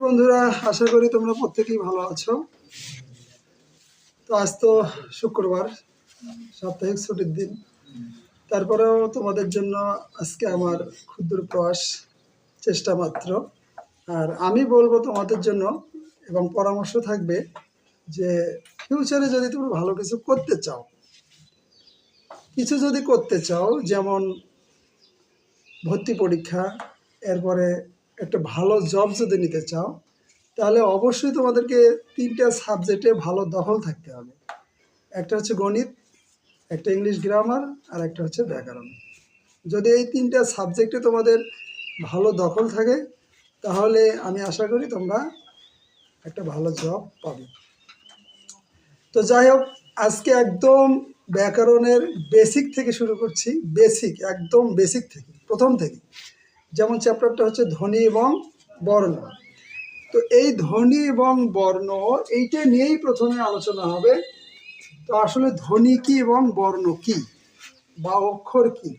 বন্ধুরা, আশা করি তোমরা প্রত্যেকেই ভালো আছো। তো আজ তো শুক্রবার, সাপ্তাহিক ছুটির দিন। তারপরেও তোমাদের জন্য আজকে আমার ক্ষুদ্র প্রয়াস, চেষ্টা মাত্র। আর আমি বলব তোমাদের জন্য, এবং পরামর্শ থাকবে, যে ফিউচারে যদি তুমি ভালো কিছু করতে চাও, কিছু যদি করতে চাও, যেমন ভর্তি পরীক্ষা, এরপরে একটা ভালো জব যদি নিতে চাও, তাহলে অবশ্যই তোমাদেরকে তিনটা সাবজেক্টে ভালো দখল থাকতে হবে। একটা হচ্ছে গণিত, একটা ইংলিশ গ্রামার আর একটা হচ্ছে ব্যাকরণ। যদি এই তিনটা সাবজেক্টে তোমাদের ভালো দখল থাকে, তাহলে আমি আশা করি তোমরা একটা ভালো জব পাবে। তো যাই হোক, আজকে একদম ব্যাকরণের বেসিক থেকে শুরু করছি। বেসিক একদম বেসিক থেকে, প্রথম থেকে। যেমন চ্যাপ্টারটা হচ্ছে ধ্বনি এবং বর্ণ। তো এই ধ্বনি এবং বর্ণ এইটা নিয়েই প্রথমে আলোচনা হবে। তো আসলে ধ্বনি কি এবং বর্ণ কি বা অক্ষর কি?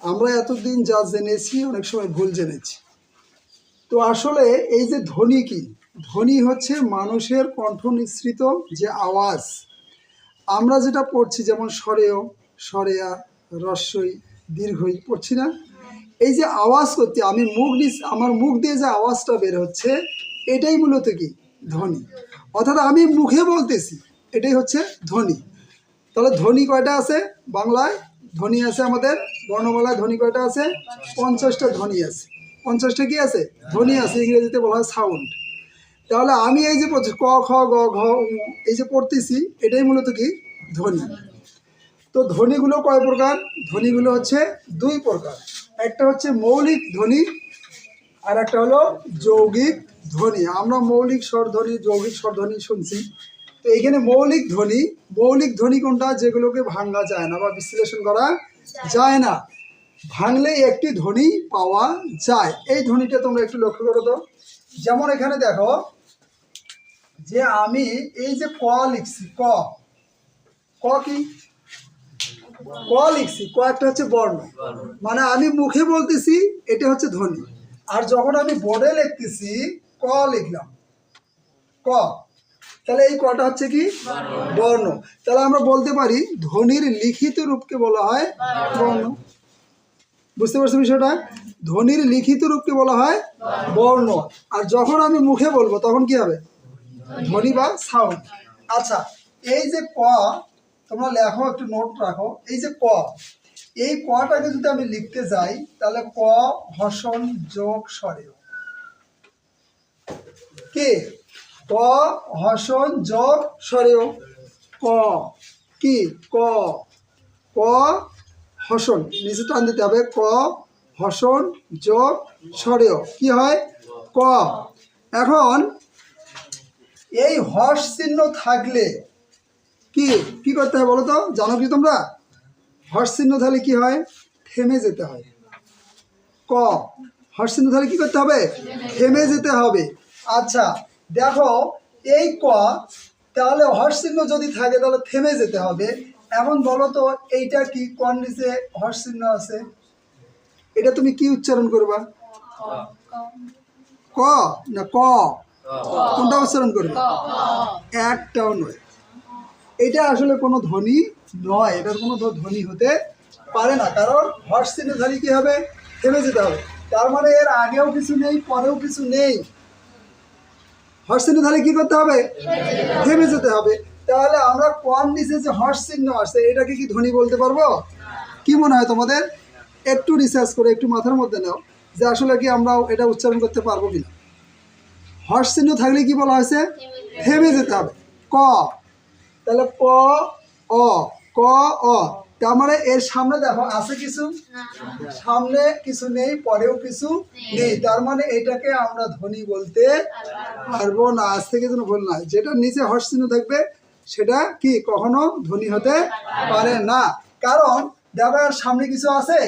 আমরা এতদিন যা জেনেছি অনেক সময় ভুল জেনেছি। তো আসলে এই যে ধ্বনি কি? ধ্বনি হচ্ছে মানুষের কণ্ঠ নিঃসৃত যে আওয়াজ। আমরা যেটা পড়ছি যেমন স্বরেয় স্বরেয়া, রস্যই, দীর্ঘই পড়ছি না? এই যে আওয়াজ করতে, আমি মুখ আমার মুখ দিয়ে যে আওয়াজটা বের হচ্ছে, এটাই মূলত কি? ধ্বনি। অর্থাৎ আমি মুখে বলতেছি, এটাই হচ্ছে ধ্বনি। তাহলে ধ্বনি কয়টা আছে? বাংলায় ধ্বনি আছে আমাদের, বর্ণমালায় ধ্বনি কয়টা আছে? পঞ্চাশটা ধ্বনি আছে। পঞ্চাশটা কি আছে? ধ্বনি আছে, ইংরেজিতে বলা হয় সাউন্ড তাহলে আমি এই যে ক, খ, গ, ঘ এই যে পড়তেছি, এটাই মূলত কি? ধ্বনি। তো ধ্বনিগুলো কয় প্রকার? ধ্বনিগুলো হচ্ছে দুই প্রকার। একটা হচ্ছে মৌলিক ধ্বনি আর একটা হলো যৌগিক ধ্বনি। আমরা মৌলিক স্বরধ্বনি যৌগিক স্বরধ্বনি শুনছি। তো এইখানে মৌলিক ধ্বনি মৌলিক ধ্বনি কোনটা? যেগুলোকে ভাঙা যায় না বা বিশ্লেষণ করা যায় না। ভাঙলেই একটি ধ্বনি পাওয়া যায়। এই ধ্বনিটা তোমরা একটু লক্ষ্য করো তো যেমন এখানে দেখো যে আমি এই যে ক লিখছি, ক। ক কি? ক লিখছি ক একটা হচ্ছে বর্ণ। মানে আমি মুখে বলতেছি এটা হচ্ছে ধ্বনি। আর যখন আমি বোর্ডে লিখতেছি ক লিখলাম। ক। তাহলে এই কটা হচ্ছে কি? বর্ণ। তাহলে আমরা বলতে পারি ধ্বনির লিখিত রূপকে বলা হয় বর্ণ। বুঝতে পারছ বিষয়টা? ধ্বনির লিখিত রূপকে বলা হয় বর্ণ। আর যখন আমি মুখে বলব তখন কি হবে? ধ্বনি বা সাউন্ড আচ্ছা এই যে ক তোমরা লেখো, একটু নোট রাখো। এই যে ক, এই কটাকে যদি আমি লিখতে যাই, তাহলে ক হসন যোগ স্বরে কে? ক হসন যোগ স্বরেও ক, কি? ক ক হসন নিচে টান দিতে হবে। ক হসন যোগ স্বরেও কি হয়? ক। এখন এই হর্ষ চিহ্ন থাকলে কি কি করতে হয় বলো তো? জানো কি তোমরা? হর্ষ চিহ্ন থাকলে কি হয়? থেমে যেতে হয়। ক হর্ষ চিহ্ন থাকলে কি করতে হবে? থেমে যেতে হবে। আচ্ছা দেখো এই ক তাহলে হর্ষ চিহ্ন যদি থাকে তাহলে থেমে যেতে হবে। এমন বলো তো এইটা কি? কর নিচে হর্ষ চিহ্ন আছে? এটা তুমি কি উচ্চারণ করবা? ক না ক? কোনটা উচ্চারণ করবে? একটাও নয়। এটা আসলে কোনো ধ্বনি নয় এটার কোনো ধ্বনি হতে পারে না। কারণ হর্ষ চিহ্নধারী কি হবে? থেমে যেতে হবে। তার মানে এর আগেও কিছু নেই পরেও কিছু নেই। হর্ষ চিহ্নধারী কি করতে হবে? থেমে যেতে হবে। তাহলে আমরা কোয়ার নিচে যে হর্ষ চিহ্ন আসছে এটাকে কি ধ্বনি বলতে পারব? কি মনে হয় তোমাদের? একটু রিসার্চ করে একটু মাথার মধ্যে নাও যে আসলে কি আমরা এটা উচ্চারণ করতে পারব কিনা। হর্ষ চিহ্ন থাকলে কি বলা হয়েছে? থেমে যেতে হবে। ক? তাহলে ক অ ক অ। তার মানে এর সামনে দেখো আছে কিছু? সামনে কিছু নেই পরেও কিছু নেই। তার মানে এটাকে আমরা ধ্বনি বলতে পারব না। আজ থেকে যেন ভুল না যেটা নিচে হর্ষ চিহ্ন থাকবে সেটা কি কখনো ধ্বনি হতে পারে না? কারণ দেখো সামনে কিছু আছে?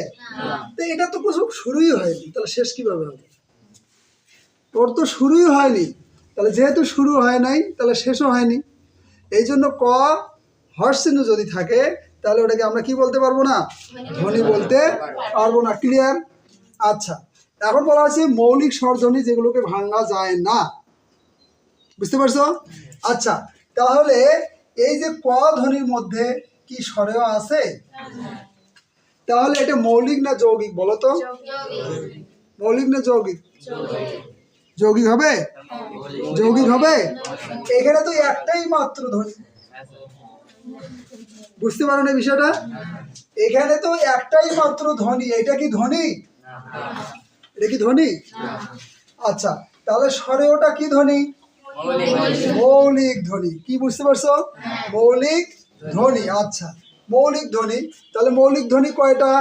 তো এটা তো কিছু শুরুই হয়নি। তাহলে শেষ কীভাবে হবে? ওর তো শুরুই হয়নি। তাহলে যেহেতু শুরু হয় নাই তাহলে শেষও হয়নি। এই জন্য ক হর্ষ চিহ্ন যদি থাকে তাহলে ওটাকে আমরা কি বলতে পারব না? ধ্বনি বলতে পারব না। ক্লিয়ার আচ্ছা। এখন বলা আছে মৌলিক স্বরধ্বনি যেগুলোকে ভাঙা যায় না। বুঝতে পারছ? আচ্ছা তাহলে এই যে ক ধ্বনির মধ্যে কি স্বরেও আছে? তাহলে এটা মৌলিক না যৌগিক বলো তো? মৌলিক না যৌগিক। যৌগিক হবে? যৌগিক হবে? এখানে তো একটাই মাত্র ধ্বনি বুঝতে পারো না বিষয়টা? এখানে তো একটাই মাত্র ধ্বনি। এটা কি ধ্বনি? এটা কি ধ্বনি? আচ্ছা তাহলে স্বরে ওটা কি ধ্বনি? মৌলিক ধ্বনি। কি বুঝতে পারছ? মৌলিক ধ্বনি। আচ্ছা মৌলিক ধ্বনি। তাহলে মৌলিক ধ্বনি কয়টা?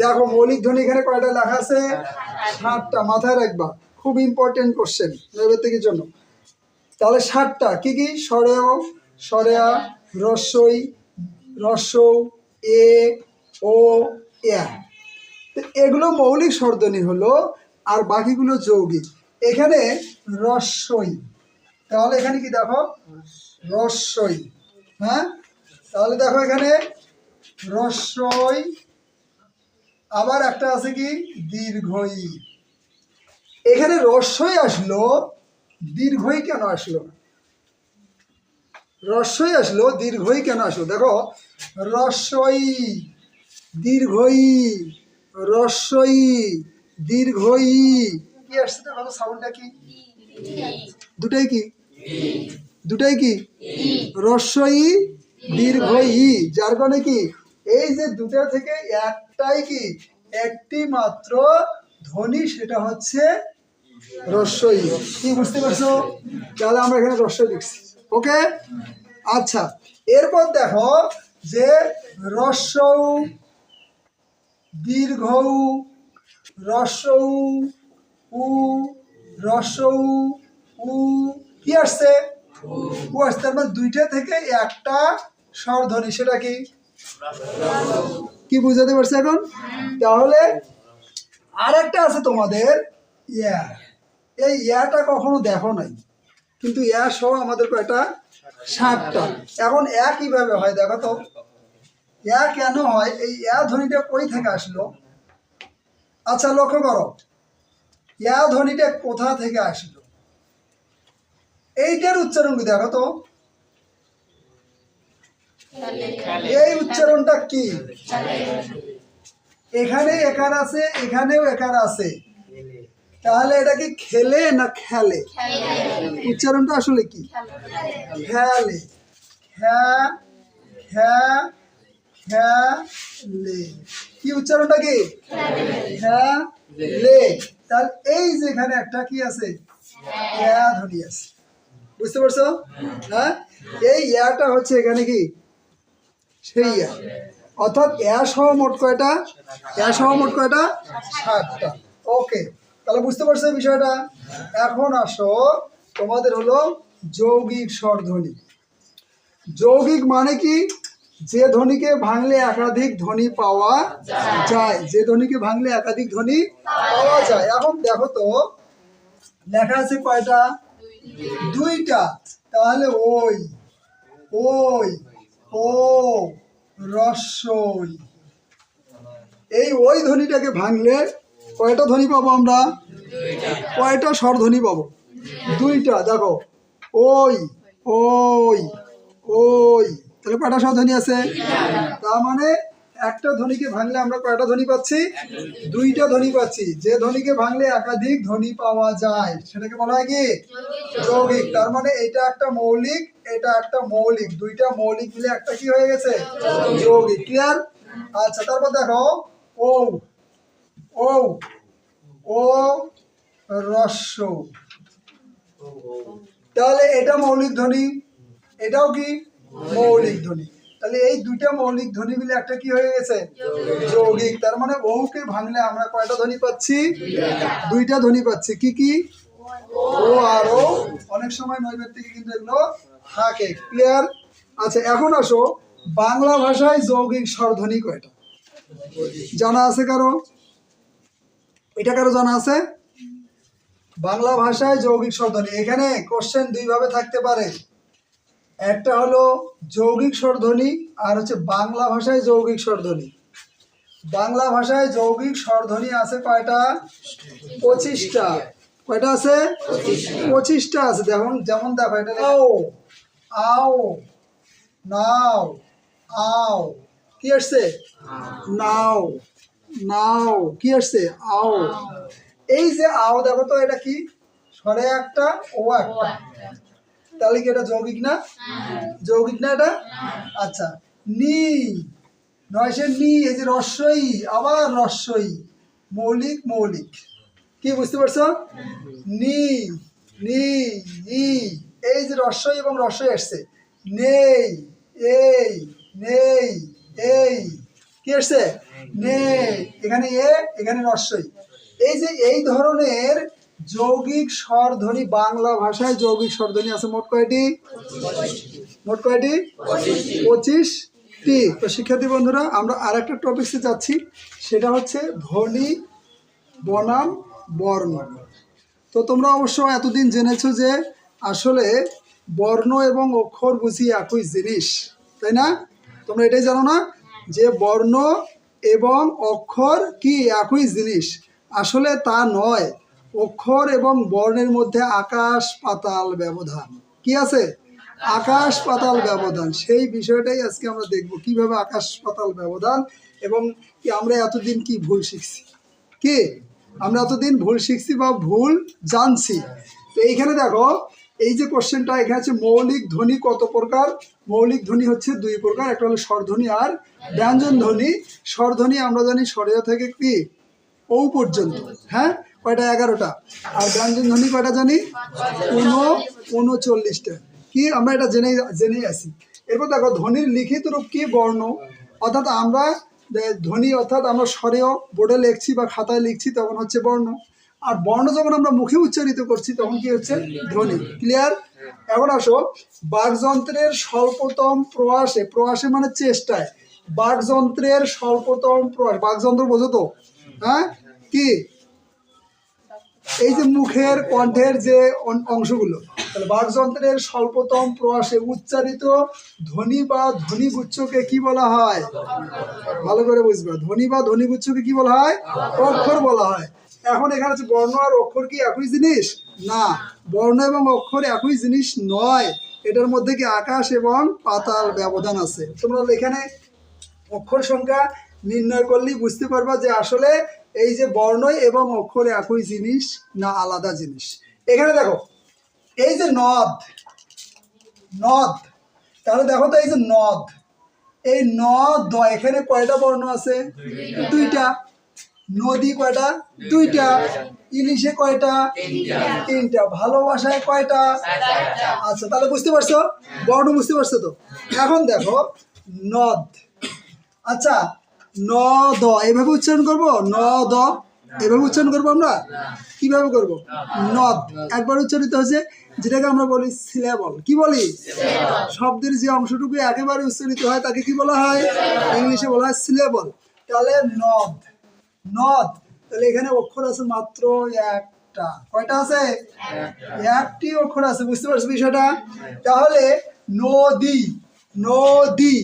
দেখো মৌলিক ধ্বনি এখানে কয়টা লেখা আছে? সাতটা। মাথায় রাখবা। খুব ইম্পর্টেন্ট কোশ্চেন নৈবেদিকের জন্য। তাহলে ষাটটা কি কি? সরেও, সরেয়া রস্যই রস্যৌ এ, ও, এ। তো এগুলো মৌলিক স্বরধ্বনি হলো, আর বাকিগুলো যৌগিক। এখানে রস্যই তাহলে এখানে কি দেখো? রস্যই হ্যাঁ? তাহলে দেখো এখানে রস্যই আবার একটা আছে কি? দীর্ঘই। এখানে রস্যই আসলো, দীর্ঘই কেন আসলো না? রস্যই আসলো, দীর্ঘই কেন আসলো? দেখো, রস্যই, দীর্ঘই রস্যই, দীর্ঘই। কি আসছে তো ভালো সাউন্ডটা কি? দুটাই কি? দুটাই কি? রস্যই, দীর্ঘই, যার কারণে কি? এই যে দুটা থেকে একটাই কি? একটি মাত্র ধ্বনি, সেটা হচ্ছে রস্যই কি বুঝতে পারছ? তাহলে আমরা এখানে রস্যই লিখছি। ওকে? আচ্ছা এরপর দেখো যে রস্যৌ দীর্ঘ রস্যৌ উ রস্যৌ উ। কি আসছে? উ আসছে, তার মানে দুইটা থেকে একটা স্বরধ্বনি সেটা কি? কি বুঝাতে পারছে এখন? তাহলে আর একটা আছে তোমাদের। ইয়া। এই ইয়াটা কখনো দেখো নাই। কিন্তু ইয়া সহ আমাদের কয়টা? ষাটটা এখন ইয়া কীভাবে হয় দেখো তো। ইয়া কেন হয়? এই ইয়া ধ্বনিটা কই থেকে আসলো? আচ্ছা লক্ষ্য করো। ইয়া ধ্বনিটা কোথা থেকে আসলো? এইটার উচ্চারণ কি দেখো তো? এই উচ্চারণটা কি? এখানে একার আছে, এখানেও একার আছে। তাহলে এটা কি খেলে না খেলে? উচ্চারণটা আসলে কি? খেলে। কি উচ্চারণটা কি? খ্যালে তাহলে এই যেখানে একটা কি আছে? ধ্বনি আছে। বুঝতে পারছ? হ্যাঁ? এই ইয়াটা হচ্ছে এখানে কি? সেই ইয়া। অর্থাৎ এ সহ মোট কয়টা? এ সহ মোট কয়টা? সাতটা। ওকে। তাহলে বুঝতে পারছ বিষয়টা? এখন আসো, তোমাদের হলো যৌগিক স্বরধ্বনি যৌগিক মানে কি? যে ধ্বনিকে ভাঙলে একাধিক ধ্বনি পাওয়া যায়। যে ধ্বনিকে ভাঙলে একাধিক ধ্বনি পাওয়া যায়। এখন দেখো তো, লেখা আছে কয়টা? দুইটা। তাহলে ওই ওই, ও, রস্যই। এই ওই ধ্বনিটাকে ভাঙলে কয়টা ধ্বনি পাবো আমরা? কয়টা স্বরধ্বনি পাবো? দুইটা দেখো। ওই ওই ওই। তাহলে কয়টা স্বরধ্বনি আছে? তার মানে একটা ধ্বনিকে ভাঙলে আমরা কয়টা ধ্বনি পাচ্ছি? দুইটা ধ্বনি পাচ্ছি। যে ধ্বনিকে ভাঙলে একাধিক ধ্বনি পাওয়া যায়। সেটাকে বলা হয় কি? যৌগিক। তার মানে এটা একটা মৌলিক এটা একটা মৌলিক। দুইটা মৌলিক মিলে একটা কি হয়ে গেছে? যৌগিক। ক্লিয়ার আচ্ছা তারপর দেখো ও ও ও রস্য। তাহলে এটা মৌলিক ধ্বনি, এটাও কি মৌলিক ধ্বনি? তাহলে এই দুইটা মৌলিক ধ্বনি মিলে একটা কি হয়ে গেছে? যৌগিক। তার মানে ওকে ভাঙলে আমরা কয়টা ধ্বনি পাচ্ছি? দুইটা ধ্বনি পাচ্ছি। কি কি? ও আর ও। অনেক সময় নৈবেদ্যিকে কিন্তু এগুলো থাকে। ক্লিয়ার আচ্ছা এখন আসো। বাংলা ভাষায় যৌগিক স্বরধ্বনি কয়টা? জানা আছে কারও? এটা কারও জানা আছে? বাংলা ভাষায় যৌগিক স্বরধ্বনি এখানে কোশ্চেন দুই ভাবে থাকতে পারে। একটা হলো যৌগিক স্বরধ্বনি, আর হচ্ছে বাংলা ভাষায় যৌগিক স্বরধ্বনি। বাংলা ভাষায় যৌগিক স্বরধ্বনি আছে কয়টা? পঁচিশটা। কয়টা আছে? পঁচিশটা আছে। যেমন যেমন দেখো, এটা আও আও, নাও, আও। কি আসছে? নাও। নাও কি আসছে? আও। এই যে আও দেখো তো এটা কি? স্বরে একটা ও একটা। তাহলে কি এটা যৌগিক না? যৌগিক না এটা? আচ্ছা নি। নয়সের নি এই যে রস্যই আবার রস্যই। মৌলিক মৌলিক। কি বুঝতে পারছ? নি নি ই। এই যে রস্যই এবং রস্যই আসছে। নেই এই নেই এই। কি আসছে? নেই এখানে এ, এখানে রস্যই এই যে এই ধরনের যৌগিক স্বরধ্বনি, বাংলা ভাষায় যৌগিক স্বরধ্বনি আছে মোট কয়টি? মোট কয়টি? পঁচিশটি। তো শিক্ষার্থী বন্ধুরা, আমরা আর একটা টপিক্সে যাচ্ছি। সেটা হচ্ছে ধ্বনি, বনাম, বর্ণ। তো তোমরা অবশ্য এতদিন জেনেছো যে আসলে বর্ণ এবং অক্ষর বুঝি একই জিনিস, তাই না? তোমরা এটাই জানো না যে বর্ণ এবং অক্ষর কি একই জিনিস? আসলে তা নয়। অক্ষর এবং বর্ণের মধ্যে আকাশ পাতাল ব্যবধান। কি আছে? আকাশ পাতাল ব্যবধান। সেই বিষয়টাই আজকে আমরা দেখব। কীভাবে আকাশ পাতাল ব্যবধান এবং কি আমরা এতদিন কি ভুল শিখছি? কি? আমরা এতদিন ভুল শিখছি বা ভুল জানছি? তো এইখানে দেখো, এই যে কোশ্চেনটা এখানে হচ্ছে মৌলিক, ধ্বনি কত প্রকার? মৌলিক ধ্বনি হচ্ছে দুই প্রকার, একটা হলো স্বরধ্বনি আর ব্যঞ্জন ধ্বনি। স্বরধ্বনি আমরা জানি স্বরেয় থেকে কি? ও পর্যন্ত হ্যাঁ? কয়টা? এগারোটা। আর ব্যঞ্জন ধ্বনি কয়টা জানি? উনো, উনচল্লিশটা। কি? আমরা এটা জেনে জেনেই আছি। এরপর দেখো, ধ্বনির লিখিত রূপ কি? বর্ণ। অর্থাৎ আমরা ধ্বনি অর্থাৎ আমরা স্বরেও বোর্ডে লিখছি বা খাতায় লিখছি, তখন হচ্ছে বর্ণ। আর বর্ণ যখন আমরা মুখে উচ্চারিত করছি, তখন কি হচ্ছে? ধ্বনি। ক্লিয়ার এখন আসো। বাকযন্ত্রের স্বল্পতম প্রয়াসে প্রয়াসে মানে চেষ্টায়। বাকযন্ত্রের স্বল্পতম প্রয়াস। বাকযন্ত্র বোঝো তো? হ্যাঁ? কি? এই যে মুখের, কণ্ঠের যে অংশগুলো। তাহলে বাকযন্ত্রের স্বল্পতম প্রয়াসে উচ্চারিত ধ্বনি বা ধ্বনিগুচ্ছকে কি বলা হয়? ভালো করে বুঝবে। ধ্বনি বা ধ্বনিগুচ্ছকে কি বলা হয়? অক্ষর বলা হয়। এখন এখানে হচ্ছে বর্ণ আর অক্ষর কি একই জিনিস? না, বর্ণ এবং অক্ষর একই জিনিস নয়। এটার মধ্যে কি আকাশ এবং পাতার ব্যবধান আছে? তোমরা এখানে অক্ষর সংখ্যা নির্ণয় করলেই বুঝতে পারবা যে আসলে এই যে বর্ণ এবং অক্ষর একই জিনিস না আলাদা জিনিস। এখানে দেখো, এই যে নদ নদ, তাহলে দেখো তো এই যে নদ। এই নদ, এখানে কয়টা বর্ণ আছে? দুইটা। নদী কয়টা? দুইটা। ইলিশে কয়টা? তিনটা। ভালোবাসায় কয়টা? আচ্ছা তাহলে বুঝতে পারছ? বর্ণ বুঝতে পারছ তো? এখন দেখো নদ। আচ্ছা ন দ এভাবে উচ্চারণ করব? ন দ এভাবে উচ্চারণ করব আমরা? কীভাবে করব? নদ। একবার উচ্চারিত হয়েছে যেটাকে আমরা বলি সিলেবল কি বলি? শব্দের যে অংশটুকু একেবারে উচ্চারিত হয় তাকে কি বলা হয়? ইংলিশে বলা হয় সিলেবল তাহলে নদ। নদ। তাহলে এখানে অক্ষর আছে মাত্র একটা। কয়টা আছে? একটি। অক্ষর আছে বুঝতে পারছ বিষয়টা? তাহলে নদী নদী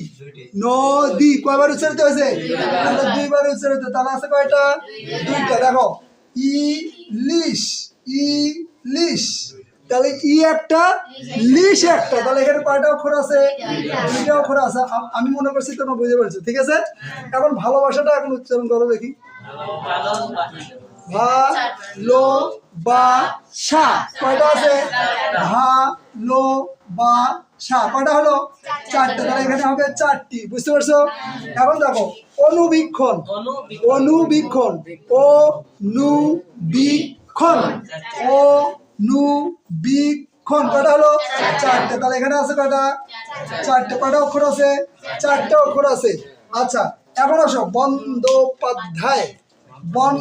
নদী। কয়বার উচ্চারিত হয়েছে? দুইবার উচ্চারিত। তাহলে আছে কয়টা? দুইটা। দেখো ইলিশ ইলিশ। তাহলে ই একটা লিশ একটা। তাহলে এখানে কয়টা অক্ষর আছে? দুইটা। অক্ষর আছে। আমি মনে করছি তোমরা বুঝতে পারছ। ঠিক আছে? এখন ভালোবাসাটা এখন উচ্চারণ করো দেখি। ভা বা সা কয়টা আছে? বা সা কয়টা হলো? চারটে। তাহলে এখানে হবে চারটি। বুঝতে পারছ? এখন দেখো, অনুবীক্ষণ। অনুবীক্ষণ। ও নু বীক্ষণ ও নু বীক্ষণ কয়টা হলো? চারটে। তাহলে এখানে আছে কয়টা? চারটে। কয়টা অক্ষর আছে? চারটে অক্ষর আছে। আচ্ছা এখন আসো। বন্দ্যোপাধ্যায়। বন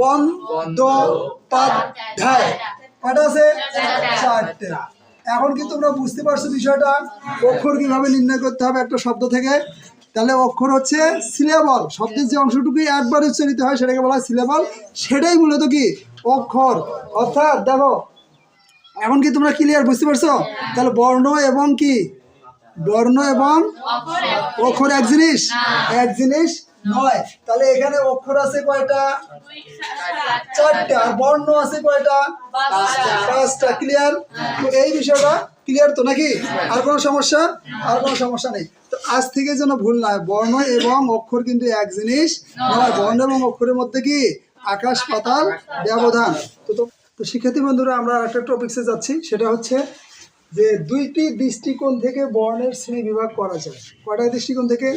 বন্দ্যোপাধ্যায় কয়টা আছে? চারটে। এখন কি তোমরা বুঝতে পারছ বিষয়টা? অক্ষর কীভাবে নির্ণয় করতে হবে একটা শব্দ থেকে? তাহলে অক্ষর হচ্ছে সিলেবল শব্দের যে অংশটুকু একবার উচ্চারিত হয় সেটাকে বলা হয় সিলেবল সেটাই মূলত কি? অক্ষর। অর্থাৎ দেখো এখন কি তোমরা ক্লিয়ার বুঝতে পারছ? তাহলে বর্ণ এবং কি? বর্ণ এবং অক্ষর এক জিনিস। এক জিনিস। নয়। তাহলে এখানে অক্ষর আছে কয়টা? চারটা। আর বর্ণ আছে কয়টা? পাঁচটা। ক্লিয়ার তো এই বিষয়টা ক্লিয়ার তো নাকি? আর কোনো সমস্যা? আর কোনো সমস্যা নেই। তো আজ থেকে যেন ভুল না বর্ণ এবং অক্ষর কিন্তু এক জিনিস। নয় বর্ণ এবং অক্ষরের মধ্যে কি? আকাশ, পাতাল, ব্যবধান। তো- তো শিক্ষার্থী বন্ধুরা, আমরা একটা টপিক্সে যাচ্ছি। সেটা হচ্ছে যে দুইটি দৃষ্টিকোণ থেকে বর্ণের শ্রেণি বিভাগ করা যায়। কয়টা দৃষ্টিকোণ থেকে?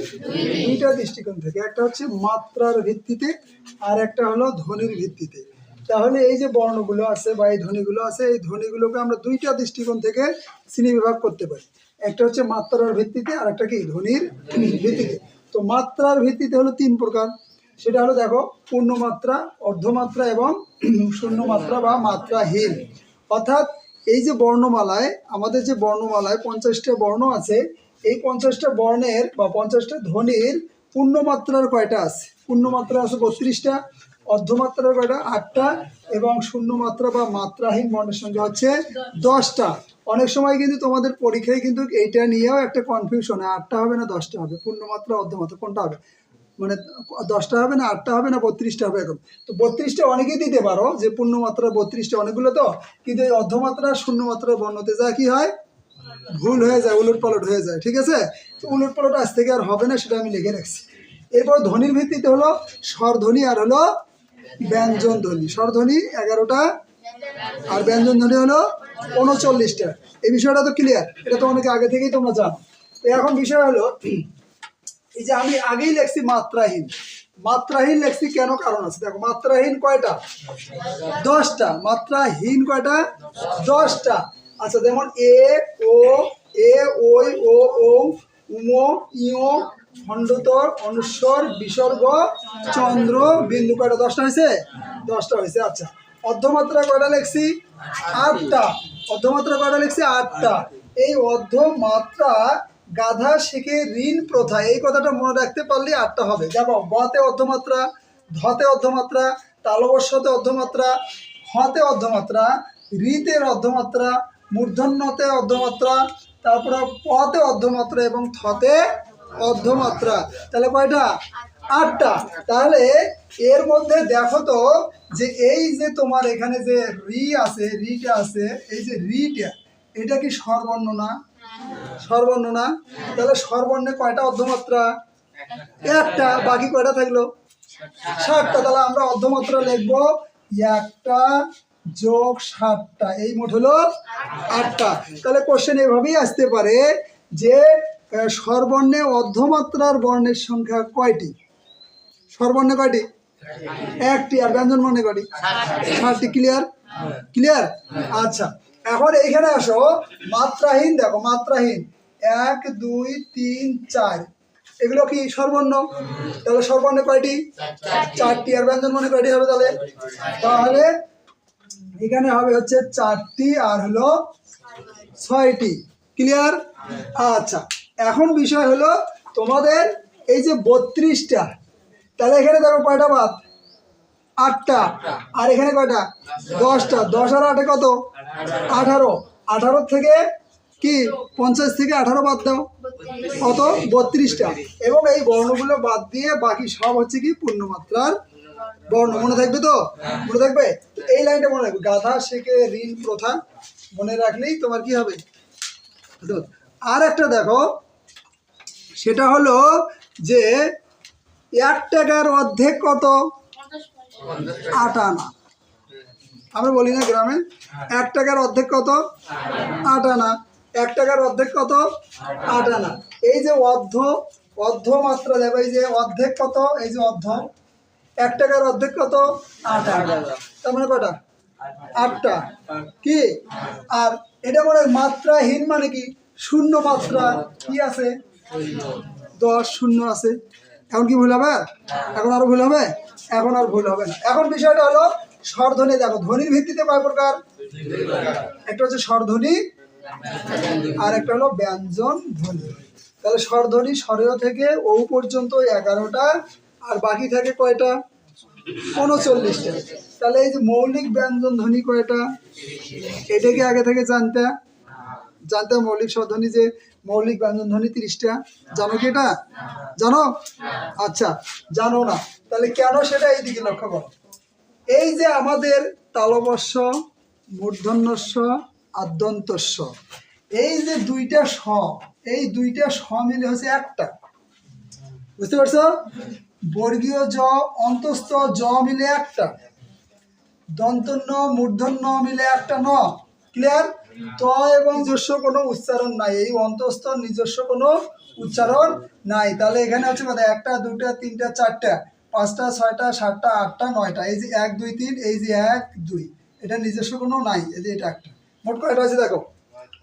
দুইটা দৃষ্টিকোণ থেকে। একটা হচ্ছে মাত্রার ভিত্তিতে, আর একটা হলো ধ্বনির ভিত্তিতে। তাহলে এই যে বর্ণগুলো আছে বা এই ধ্বনিগুলো আছে, এই ধ্বনিগুলোকে আমরা দুইটা দৃষ্টিকোণ থেকে শ্রেণি বিভাগ করতে পারি। একটা হচ্ছে মাত্রার ভিত্তিতে, আর একটা কি? ধ্বনির ভিত্তিতে। তো মাত্রার ভিত্তিতে হলো তিন প্রকার। সেটা হলো দেখো, পূর্ণমাত্রা, অর্ধমাত্রা এবং শূন্যমাত্রা বা মাত্রাহীন। অর্থাৎ এই যে বর্ণমালায়, আমাদের যে বর্ণমালায় পঞ্চাশটা বর্ণ আছে, এই পঞ্চাশটা বর্ণের বা পঞ্চাশটা ধ্বনির পূর্ণমাত্রার কয়টা আছে? পূর্ণমাত্রা আছে বত্রিশটা, অর্ধমাত্রার কয়টা? আটটা, এবং শূন্যমাত্রা বা মাত্রাহীন বর্ণের সংখ্যা হচ্ছে দশটা। অনেক সময় কিন্তু তোমাদের পরীক্ষায় কিন্তু এইটা নিয়েও একটা কনফিউশন আটটা হবে না দশটা হবে? পূর্ণমাত্রা, অর্ধমাত্রা, কোনটা হবে? মানে দশটা হবে না, আটটা হবে না, বত্রিশটা হবে এরকম। তো বত্রিশটা অনেকেই দিতে পারো, যে পূর্ণমাত্রা বত্রিশটা অনেকগুলো তো, কিন্তু এই অর্ধমাত্রা শূন্যমাত্রা বর্ণতে যা কি হয়? ভুল হয়ে যায় উলট পালট হয়ে যায়, ঠিক আছে? তো উলট পালট আজ থেকে আর হবে না, সেটা আমি লিখে রাখছি। এরপর ধ্বনির ভিত্তিতে হলো স্বরধ্বনি আর হলো ব্যঞ্জন ধ্বনি। স্বরধ্বনি এগারোটা আর ব্যঞ্জন ধ্বনি হলো উনচল্লিশটা। এই বিষয়টা তো ক্লিয়ার এটা তো অনেকে আগে থেকেই তোমরা জানো। তো এখন বিষয় হলো এই যে আমি আগেই লেখছি মাত্রাহীন। মাত্রাহীন লেখছি কেন কারণ আছে? দেখো, মাত্রাহীন কয়টা? দশটা। মাত্রাহীন কয়টা? দশটা। আচ্ছা যেমন এ, ও, এ, ওই, ও ও উম ইয় খণ্ডতর, অনুস্বর, বিসর্গ, চন্দ্র, বিন্দু কয়টা? দশটা হয়েছে? দশটা হয়েছে আচ্ছা। অর্ধমাত্রা কয়টা লেখছি? আটটা। অর্ধমাত্রা কয়টা লেখছি? আটটা। এই অর্ধমাত্রা গাধা শিখে ঋণ প্রথা, এই কথাটা মনে রাখতে পারলে আটটা হবে। দেখো গতে অর্ধমাত্রা, ধতে অর্ধমাত্রা, তালবস্যতে অর্ধমাত্রা, হতে অর্ধমাত্রা রিতের অর্ধমাত্রা, মূর্ধন্যতে অর্ধমাত্রা, তারপরে পতে অর্ধমাত্রা এবং থতে অর্ধমাত্রা। তাহলে কয়টা? আটটা। তাহলে এর মধ্যে দেখো তো যে এই যে তোমার এখানে যে রি আছে, রিটা আছে, এই যে রিটা, এটা কি স্বরবর্ণ না? স্বরবর্ণ না? তাহলে সর্বর্ণে কয়টা অর্ধমাত্রা? একটা। বাকি কয়টা থাকল? ষাটটা। তাহলে আমরা অর্ধমাত্রা লিখব একটা যোগ ষাটটা। এই মোট হলো আটটা। তাহলে কোশ্চেন এভাবেই আসতে পারে যে সর্বর্ণে অর্ধমাত্রার বর্ণের সংখ্যা কয়টি? সর্বর্ণে কয়টি? একটি। আর ব্যঞ্জন বর্ণে কয়টি? ষাটটি। ক্লিয়ার ক্লিয়ার আচ্ছা। এখন এইখানে আসো মাত্রাহীন দেখো মাত্রাহীন। এক দুই তিন চার। এগুলো কি সর্বর্ণ তাহলে সর্বর্ণে কয়টি? চারটি। আর ব্যঞ্জন মানে কয়টি হবে তাহলে? তাহলে এখানে হবে হচ্ছে চারটি আর হলো ছয়টি। ক্লিয়ার আচ্ছা এখন বিষয় হলো তোমাদের এই যে বত্রিশটা তাহলে এখানে দেখো কয়টা বাদ? আটটা। আর এখানে কয়টা? দশটা। দশ আর আটে কত? আঠারো। আঠারো থেকে কি? পঞ্চাশ থেকে আঠারো বাদ দাও। কত? বত্রিশটা। এবং এই বর্ণগুলো বাদ দিয়ে বাকি সব হচ্ছে কি? পূর্ণমাত্রার বর্ণ। মনে থাকবে তো? মনে থাকবে? এই লাইনটা মনে রাখবে। গাধা শেখে ঋণ প্রথা মনে রাখলেই তোমার কি হবে? আর একটা দেখো। সেটা হলো যে এক টাকার অর্ধেক কত? আট আনা আমরা বলি না গ্রামে? এক টাকার অর্ধেক কত? আট আনা। এক টাকার অর্ধেক কত? আট আনা। এই যে অর্ধ অর্ধ মাত্রা দেবে এই যে অর্ধেক কত? এই যে অর্ধ। এক টাকার অর্ধেক কত? আট আনা। তার মানে কটা আটটা। কি? আর এটা মনে হয় মাত্রাহীন মানে কি? শূন্য মাত্রা। কি আছে? দশ শূন্য আছে। এখন কি ভুল হবে? এখন আর ভুল হবে? এখন আর ভুল হবে না। এখন বিষয়টা হলো স্বরধ্বনি দেখো, ধ্বনির ভিত্তিতে কয় প্রকার? একটা হচ্ছে স্বরধ্বনি, আর একটা হলো ব্যঞ্জন ধ্বনি। তাহলে স্বরধ্বনি স্বরেও থেকে ও পর্যন্ত এগারোটা, আর বাকি থাকে কয়টা? উনচল্লিশটা। তাহলে এই যে মৌলিক ব্যঞ্জন ধ্বনি কয়টা? এটা কি আগে থেকে জানতে? জানতে মৌলিক স্বরধ্বনি যে মৌলিক ব্যঞ্জন ধ্বনি তিরিশটা। জানো কি এটা? জানো? আচ্ছা জানো না। তাহলে কেন সেটা এইদিকে লক্ষ্য করো। এই যে আমাদের তালবস্য মূর্ধন্যস্য আদ্যন্তস্য এই যে দুইটা স, এই দুইটা স মিলে হচ্ছে একটা। বুঝতে পারছ? বর্গীয় জ, অন্তস্থ জ মিলে একটা। দন্তন্য, মূর্ধন্য মিলে একটা ন। ক্লিয়ার ত এবং নিজস্ব কোনো উচ্চারণ নাই। এই অন্তস্থ, নিজস্ব কোনো উচ্চারণ নাই। তাহলে এখানে হচ্ছে কথা একটা দুটা তিনটা, চারটা। পাঁচটা ছয়টা সাতটা আটটা নয়টা। এই যে এক দুই তিন এই যে এক দুই। এটা নিজস্ব কোনো নাই এই যে এটা একটা। মোট কয়টা আছে দেখো?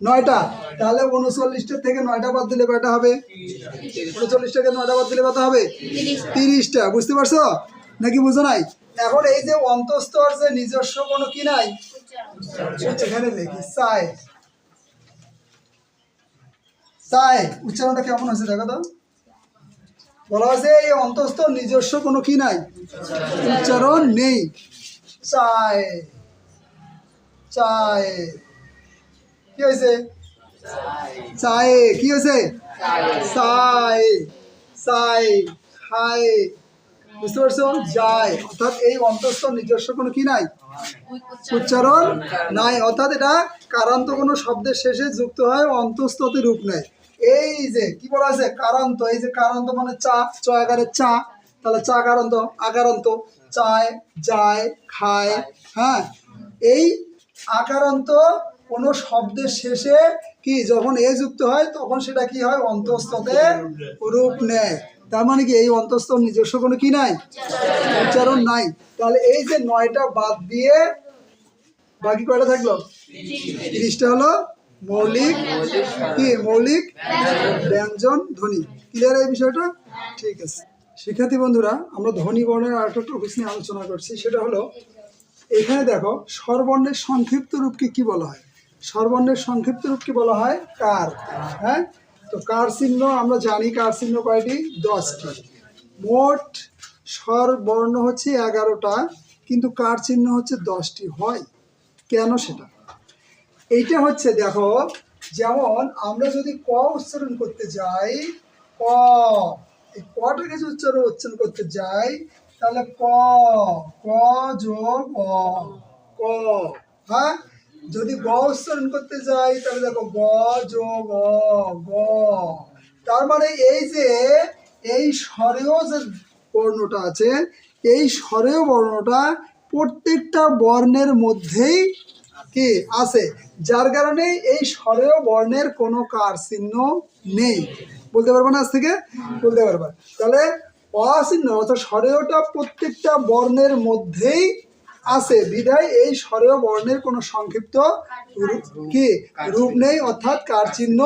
নয়টা। তাহলে উনচল্লিশটা থেকে নয়টা বাদ দিলে কয়টা হবে? উনচল্লিশ থেকে নয়টা বাদ দিলে কত হবে? তিরিশটা। বুঝতে পারছ? নাকি বুঝো নাই? এখন এই যে অন্তস্তর যে নিজস্ব কোনো কি নাই? এখানে লিখি চাই চাই উচ্চারণটা কেমন হচ্ছে দেখো তো? বলা হয়েছে, এই অন্তস্থ নিজস্ব কোনো কি নাই। উচ্চারণ নেই। চাই চাই কি হয়েছে? চাই কি হয়েছে? চাই চাই খাই বুঝতে পারছ? যায়। অর্থাৎ এই অন্তস্থ নিজস্ব কোনো কি নাই? উচ্চারণ নাই। অর্থাৎ এটা কারান্ত কোনো শব্দের শেষে যুক্ত হয় অন্তস্ততে রূপ নেয়। এই যে, কি বলা আছে? কারান্ত। এই যে কারান্ত মানে চা। চ আকারের চা। তাহলে চা কারান্ত, আকারান্ত। চায়, যায়, খায় হ্যাঁ? এই আকারান্ত কোনো শব্দের শেষে কি, যখন এ যুক্ত হয়, তখন সেটা কি হয়? অন্তস্ততে রূপ নেয়। তার মানে কি, এই অন্তস্থ নিজস্ব কোনো কি নাই? উচ্চারণ নাই। তাহলে এই যে নয়টা বাদ দিয়ে বাকি কয়টা থাকল? তিরিশটা হলো মৌলিক কি? মৌলিক, ব্যঞ্জন, ধ্বনি। ক্লিয়ার এই বিষয়টা? ঠিক আছে। শিক্ষার্থী বন্ধুরা, আমরা ধ্বনি বর্ণের আরেকটা টপিক নিয়ে আলোচনা করছি। সেটা হলো, এখানে দেখো, স্বরবর্ণের সংক্ষিপ্ত রূপকে কি বলা হয়? স্বরবর্ণের সংক্ষিপ্ত রূপকে বলা হয় কার। হ্যাঁ? তো কার চিহ্ন, আমরা জানি কার চিহ্ন কয়টি? দশটি। মোট স্বরবর্ণ হচ্ছে এগারোটা, কিন্তু কার চিহ্ন হচ্ছে দশটি? হয়। কেন সেটা? এইটা হচ্ছে দেখো, যেমন আমরা যদি ক উচ্চারণ করতে যাই, ক, এই কটাকে যদি উচ্চারণ উচ্চারণ করতে যাই, তাহলে ক ক যোগ ক হ্যাঁ? যদি গ উচ্চারণ করতে যাই, তাহলে দেখো গ যোগ গ। তার মানে এই যে, এই স্বরেও যে বর্ণটা আছে, এই স্বরেও বর্ণটা প্রত্যেকটা বর্ণের মধ্যেই কি আছে? যার কারণে এই স্বরেও বর্ণের কোনো কার চিহ্ন নেই। বলতে পারব না আজ থেকে? বলতে পারবা। তাহলে অচিহ্ন অর্থাৎ স্বরেওটা প্রত্যেকটা বর্ণের মধ্যেই আছে। বিধায় এই স্বরেও বর্ণের কোনো সংক্ষিপ্ত কি? রূপ নেই, অর্থাৎ কার চিহ্ন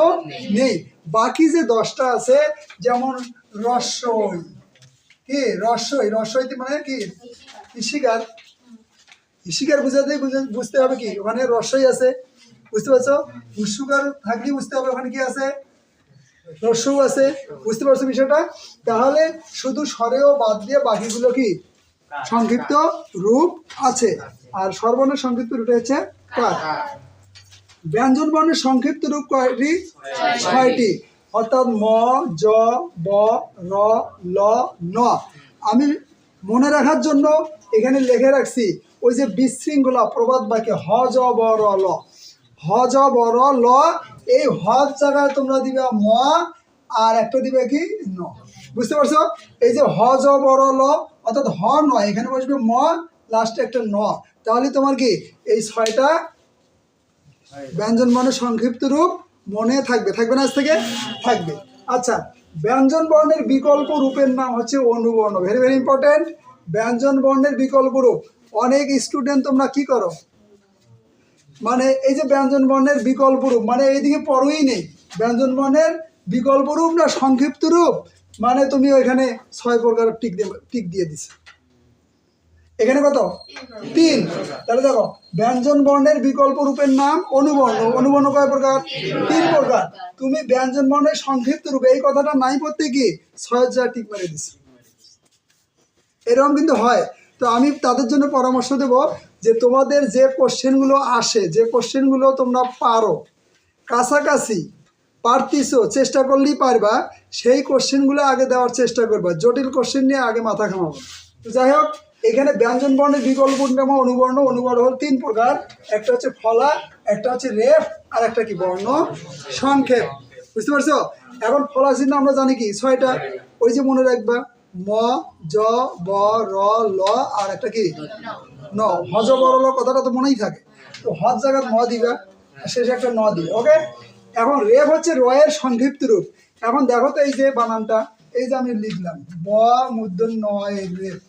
নেই। বাকি যে দশটা আছে, যেমন রস্যই কি? রস্যই রস্যইতে মানে কি? কৃষিকার কৃষিকার বুঝাতে বুঝে- বুঝতে হবে কি? ওখানে রসই আছে, বুঝতে পারছ? হুসুকার থাকলে বুঝতে হবে ওখানে কি আছে? রস্যও আছে, বুঝতে পারছ বিষয়টা? তাহলে শুধু স্বরেও বাদ দিয়ে বাকিগুলো কি? সংক্ষিপ্ত রূপ আছে। আর সর্বর্ণের সংক্ষিপ্ত রূপটা হচ্ছে কার? ব্যঞ্জন বর্ণের সংক্ষিপ্ত রূপ কয়টি? ছয়টি। অর্থাৎ ম, জ, ব, র, ল, ন। আমি মনে রাখার জন্য এখানে লিখে রাখছি ওই যে বিশৃঙ্খলা প্রবাদ বাক্যে হ জ ব র ল এই হজ জায়গায় তোমরা দিবে ম, আর একটা দিবে কি? ন। বুঝতে পারছ? এই যে হ জ ব ল অর্থাৎ হ নয়, এখানে বসবে ম লাস্টে একটা ন। তাহলে তোমার কি? এই ছয়টা ব্যঞ্জন বর্ণের সংক্ষিপ্ত রূপ মনে থাকবে। থাকবে না আজ থেকে? থাকবে। আচ্ছা ব্যঞ্জন বর্ণের বিকল্প রূপের নাম হচ্ছে অনুবর্ণ। ভেরি ভেরি ইম্পর্টেন্ট ব্যঞ্জন বর্ণের বিকল্প রূপ। অনেক স্টুডেন্ট তোমরা কি করো? মানে এই যে ব্যঞ্জন বর্ণের বিকল্প রূপ মানে এইদিকে পড়ই নেই। ব্যঞ্জন বর্ণের বিকল্প রূপ না সংক্ষিপ্ত রূপ? মানে তুমি ওইখানে ছয় প্রকার টিক দিয়ে টিক দিয়ে দিছো। এখানে কত? তিন। তাহলে দেখো, ব্যঞ্জন বর্ণের বিকল্প রূপের নাম অনুবর্ণ। অনুবর্ণ কয় প্রকার? তিন প্রকার। তুমি ব্যঞ্জন বর্ণের সংক্ষিপ্ত রূপে, এই কথাটা নাই পড়তে কি ছয় হাজার টিক মেরে দিছি। এরকম কিন্তু হয়। তো আমি তাদের জন্য পরামর্শ দেব যে তোমাদের যে কোশ্চেনগুলো আসে, যে কোশ্চেনগুলো তোমরা পারো, কাছাকাছি পারতিছো, চেষ্টা করলেই পারবা, সেই কোশ্চেনগুলো আগে দেওয়ার চেষ্টা করবা, জটিল কোশ্চেন নিয়ে আগে মাথা ঘামাবো। তো যাই হোক, এখানে ব্যঞ্জন বর্ণের বিকল্প নামা অনুবর্ণ অনুবর্ণ হল তিন প্রকার, একটা হচ্ছে ফলা, একটা হচ্ছে রেফ, আর একটা কি বর্ণ? সংক্ষেপ। বুঝতে পারছ? এখন ফলা চিহ্ন আমরা জানি কি? ছয়টা। ওই যে মনে রাখবা। ম, জ, ব, র, ল, আর একটা কি? ন। হজ বড় কথাটা তো মনেই থাকে। তো হজ জায়গায় ন দিবা শেষে একটা ন দিবে, ওকে? এখন রেপ হচ্ছে রয়ের সংক্ষিপ্ত রূপ। এখন দেখো তো এই যে বানানটা, এই যে আমি লিখলাম ব মুদ্রণ নয় রেপ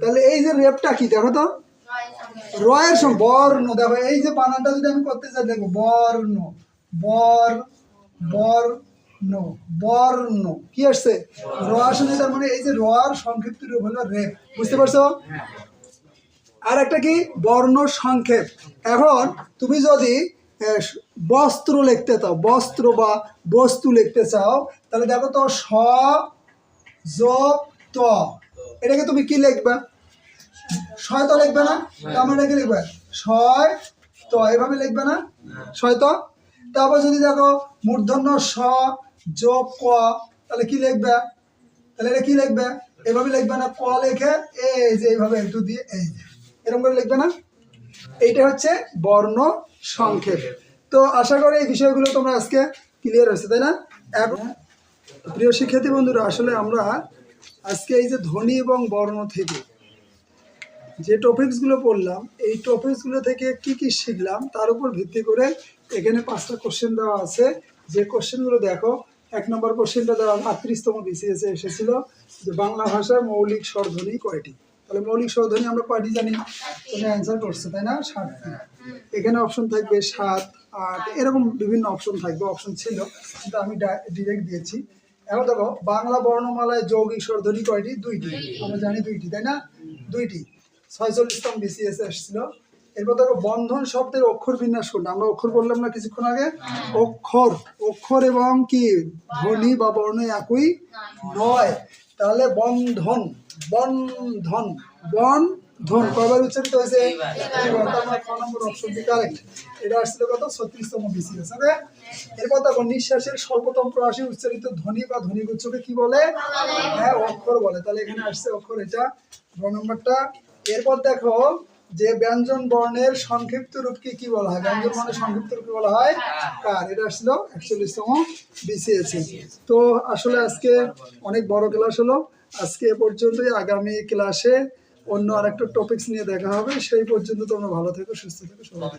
তাহলে এই যে রেপটা কি, দেখো তো? রয়ের সঙ্গে, বর্ণ, দেখো, এই যে বানানটা যদি আমি করতে চাই, দেখো, বর্ণ বর বর্ণ বর্ণ। কি আসছে? র আসলে তার মানে এই যে রর সংক্ষিপ্ত রূপ হলো রেপ বুঝতে পারছ? আর একটা কি? বর্ণ সংক্ষেপ। এখন তুমি যদি বস্ত্র লিখতে চাও, বস্ত্র বা বস্তু লিখতে চাও, তাহলে দেখো তো স, জ, ত। এটাকে তুমি কি লিখবা? ছয় তো লিখবে না? তার মানে কি লিখবে? ছয় তো এভাবে লিখবে না? ছয় তো তারপর যদি দেখো, মূর্ধন্য স যোগ ক তাহলে কি লিখবে? তাহলে এটা কি লিখবে? এভাবে লিখবে না, ক লিখে এই যে এইভাবে একটু দিয়ে, এই যে। এরকম করে লিখবে না? এইটা হচ্ছে বর্ণ সংক্ষেপ। তো আশা করি এই বিষয়গুলো তোমরা আজকে ক্লিয়ার হয়েছে, তাই না? এখন প্রিয় শিক্ষার্থী বন্ধুরা, আসলে আমরা আজকে এই যে ধ্বনি এবং বর্ণ থেকে যে টপিকসগুলো পড়লাম, এই টপিকসগুলো থেকে কি কি শিখলাম, তার উপর ভিত্তি করে এখানে পাঁচটা কোশ্চেন দেওয়া আছে। যে কোশ্চেনগুলো দেখো এক নম্বর কোশ্চেনটা দেওয়া আটত্রিশতম বিসিএসে এসেছিল যে বাংলা ভাষার মৌলিক স্বরধ্বনি কয়টি? তাহলে মৌলিক স্বরধ্বনি আমরা কয়টি জানি? তুমি অ্যান্সার করছ, তাই না? সাতটি এখানে অপশন থাকবে সাত, আট, এরকম বিভিন্ন অপশন থাকবে অপশন ছিল, কিন্তু আমি ডিরেক্ট দিয়েছি। এখন দেখো, বাংলা বর্ণমালায় যৌগিক স্বরধ্বনি কয়টি? দুইটি। আমরা জানি দুইটি, তাই না? দুইটি। ছয়চল্লিশতম বিসিএস এসেছিল। এরপর দেখো বন্ধন শব্দের অক্ষর বিন্যাস কোনটা আমরা অক্ষর বললাম না কিছুক্ষণ আগে? অক্ষর। অক্ষর এবং কি? ধ্বনি বা বর্ণ একই? নয়। তাহলে বন্ধন। বন্ধন। বন্ধন। কয়বার উচ্চারিত হয়েছে? মানে ক নম্বর অপশনটি কারেক্ট এটা আসছিল কত ছত্রিশতম বিসিএস ওকে? এরপর দেখো নিঃশ্বাসের স্বল্পতম প্রয়াসে উচ্চারিত ধ্বনি বা ধ্বনিগুচ্ছকে কি বলে। হ্যাঁ অক্ষর বলে। তাহলে এখানে আসছে অক্ষর এটা গ নম্বরটা। এরপর দেখো যে ব্যঞ্জন বর্ণের সংক্ষিপ্ত রূপকে কি বলা হয়? ব্যঞ্জন বর্ণের সংক্ষিপ্ত রূপকে বলা হয়? কার। এটা আসছিল একচল্লিশতম বিসিএসি তো আসলে আজকে অনেক বড় ক্লাস হলো। আজকে এ পর্যন্তই। আগামী ক্লাসে অন্য আরেকটা টপিকস নিয়ে দেখা হবে। সেই পর্যন্ত তোমরা ভালো থেকো সুস্থ থেকো সবাই।